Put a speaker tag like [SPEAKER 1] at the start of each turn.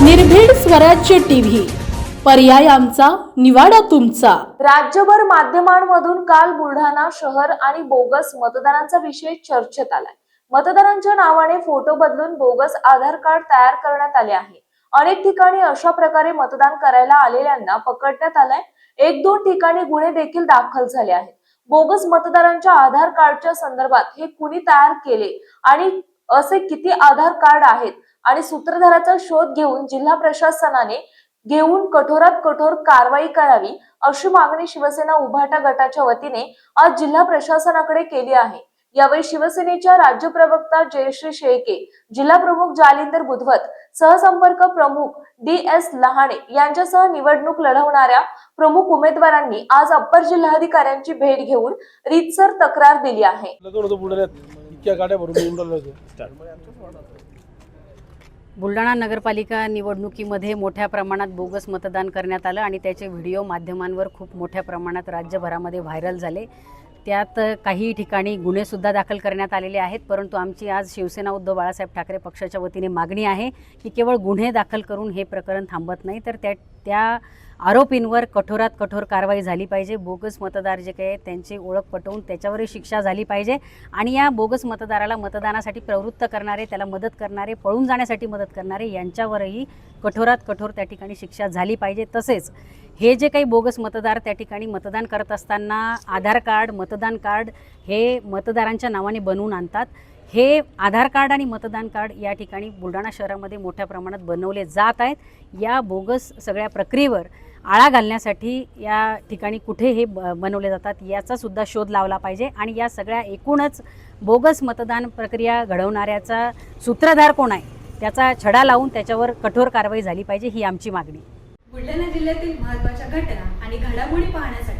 [SPEAKER 1] निर्भीड स्वराज्य टीव्ही. पर्याय आमचा निवाडा तुमचा.
[SPEAKER 2] राज्यभर माध्यमांमधून काल बुलढाणा शहर आणि बोगस मतदारांचा विषय चर्चेत आलाय. मतदारांच्या नावाने फोटो बदलून बोगस आधार कार्ड तयार करण्यात आले आहे. अनेक ठिकाणी अशा प्रकारे मतदान करायला आलेल्यांना पकडण्यात आलाय. एक दोन ठिकाणी गुन्हे देखील दाखल झाले आहेत. बोगस मतदारांच्या आधार कार्डच्या संदर्भात हे कुणी तयार केले? आणि असे किती आधार कार्ड आहेत? आणि सूत्रधाराचा शोध घेऊन जिल्हा प्रशासनाने घेऊन कठोरात कठोर कारवाई करावी अशी मागणी शिवसेना उभाटा गटाच्या वतीने आज जिल्हा प्रशासनाकडे केली आहे. यावेळी शिवसेनेच्या राज्य प्रवक्ता जयश्री शेळके जिल्हा प्रमुख जालिंदर बुधवत सहसंपर्क प्रमुख डी एस लहाणे यांच्यासह निवडणूक लढवणाऱ्या प्रमुख उमेदवारांनी आज अप्पर जिल्हाधिकाऱ्यांची भेट घेऊन रीतसर तक्रार दिली आहे.
[SPEAKER 3] बुलढाणा नगरपालिका निवडणुकीमध्ये मोठ्या प्रमाणात बोगस मतदान करण्यात आलं आणि त्याचे व्हिडिओ माध्यमांवर खूप मोठ्या प्रमाणात राज्यभरामध्ये व्हायरल झाले. त्यात काही ठिकाणी गुन्हेसुद्धा दाखल करण्यात आलेले आहेत परंतु आमची आज शिवसेना उद्धव बाळासाहेब ठाकरे पक्षाच्या वतीने मागणी आहे की केवळ गुन्हे दाखल करून हे प्रकरण थांबत नाही तर त्या त्या आरोपींवर कठोरात कठोर कारवाई झाली पाहिजे. बोगस मतदार जे काही आहेत त्यांची ओळख पटवून त्याच्यावरही शिक्षा झाली पाहिजे. आणि या बोगस मतदाराला मतदानासाठी प्रवृत्त करणारे त्याला मदत करणारे पळून जाण्यासाठी मदत करणारे यांच्यावरही कठोरात कठोर त्या ठिकाणी शिक्षा झाली पाहिजे. तसेच हे जे काही बोगस मतदार त्या ठिकाणी मतदान करत असताना आधार कार्ड मतदान कार्ड हे मतदारांच्या नावाने बनवून आणतात. हे आधार कार्ड आणि मतदान कार्ड या ठिकाणी बुलढाणा शहरामध्ये मोठ्या प्रमाणात बनवले जात आहेत. या बोगस सगळ्या प्रक्रियेवर आळा घालण्यासाठी या ठिकाणी कुठे हे ब बनवले जातात याचासुद्धा शोध लावला पाहिजे आणि या सगळ्या एकूणच बोगस मतदान प्रक्रिया घडवणाऱ्याचा सूत्रधार कोण आहे त्याचा छडा लावून त्याच्यावर कठोर कारवाई झाली पाहिजे ही आमची मागणी.
[SPEAKER 4] बुलढाणा जिल्ह्यातील महत्त्वाच्या घटना आणि घडामोडी पाहण्यासाठी